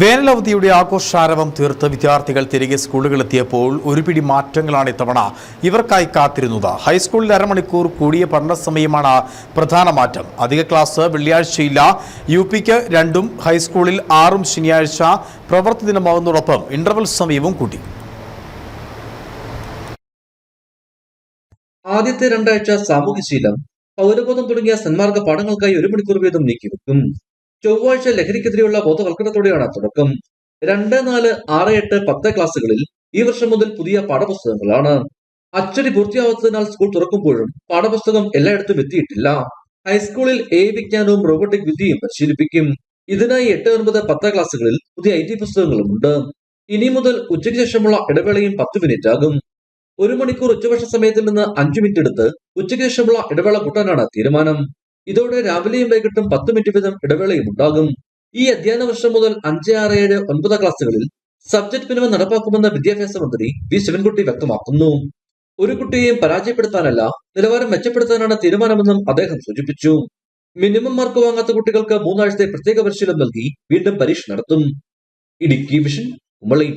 വേനലവധിയുടെ ആഘോഷാരവം തീർത്ത് വിദ്യാർത്ഥികൾ തിരികെ സ്കൂളുകളെത്തിയപ്പോൾ ഒരു പിടി മാറ്റങ്ങളാണ് ഇത്തവണ ഇവർക്കായി കാത്തിരുന്നത്. ഹൈസ്കൂളിൽ അരമണിക്കൂർ കൂടിയ പഠന സമയമാണ് പ്രധാന മാറ്റം. അധിക ക്ലാസ് വെള്ളിയാഴ്ചയില്ല. യു പിക്ക് രണ്ടും ഹൈസ്കൂളിൽ ആറും ശനിയാഴ്ച പ്രവൃത്തി ദിനമാകുന്നതോടൊപ്പം ഇന്റർവൽ സമയവും കൂട്ടി. ആദ്യത്തെ രണ്ടാഴ്ച സാമൂഹ്യശീലം പൗരബോധം തുടങ്ങിയ സന്മാർഗ പാഠങ്ങൾക്കായി ഒരു മണിക്കൂർ വീതം നീക്കിവെക്കും. ചൊവ്വാഴ്ച ലഹരിക്കെതിരെയുള്ള ബോധവൽക്കരണത്തോടെയാണ് തുടക്കം. രണ്ട് നാല് ആറ് എട്ട് പത്ത് ക്ലാസ്സുകളിൽ ഈ വർഷം മുതൽ പുതിയ പാഠപുസ്തകങ്ങളാണ്. അച്ചടി പൂർത്തിയാവാത്തതിനാൽ സ്കൂൾ തുറക്കുമ്പോഴും പാഠപുസ്തകം എല്ലായിടത്തും എത്തിയിട്ടില്ല. ഹൈസ്കൂളിൽ എ വിജ്ഞാനവും റോബോട്ടിക് വിദ്യയും പരിശീലിപ്പിക്കും. ഇതിനായി എട്ട് ഒൻപത് പത്ത് ക്ലാസ്സുകളിൽ പുതിയ ഐ ടി പുസ്തകങ്ങളുമുണ്ട് ഇനി മുതൽ ഉച്ചയ്ക്ക് ശേഷമുള്ള ഇടവേളയും പത്ത് മിനിറ്റ് ആകും. ഒരു മണിക്കൂർ ഉച്ചഭക്ഷണ സമയത്തിൽ നിന്ന് അഞ്ചു മിനിറ്റ് എടുത്ത് ഉച്ചയ്ക്ക് ശേഷമുള്ള ഇടവേള കൂട്ടാനാണ് തീരുമാനം. ഇതോടെ രാവിലെയും വൈകിട്ടും പത്ത് മിനിറ്റ് വീതം ഇടവേളയും ഉണ്ടാകും. ഈ അധ്യയന വർഷം മുതൽ അഞ്ച് ആറ് ഏഴ് ഒൻപത് ക്ലാസ്സുകളിൽ സബ്ജക്ട് മിനിമം നടപ്പാക്കുമെന്ന് വിദ്യാഭ്യാസ മന്ത്രി വി. ശിവൻകുട്ടി വ്യക്തമാക്കുന്നു. ഒരു കുട്ടിയെയും പരാജയപ്പെടുത്താനല്ല നിലവാരം മെച്ചപ്പെടുത്താനാണ് തീരുമാനമെന്നും അദ്ദേഹം സൂചിപ്പിച്ചു. മിനിമം മാർക്ക് വാങ്ങാത്ത കുട്ടികൾക്ക് മൂന്നാഴ്ചത്തെ പ്രത്യേക പരിശീലനം നൽകി വീണ്ടും പരീക്ഷ നടത്തും. ഇടുക്കി വിഷൻ കുമളി.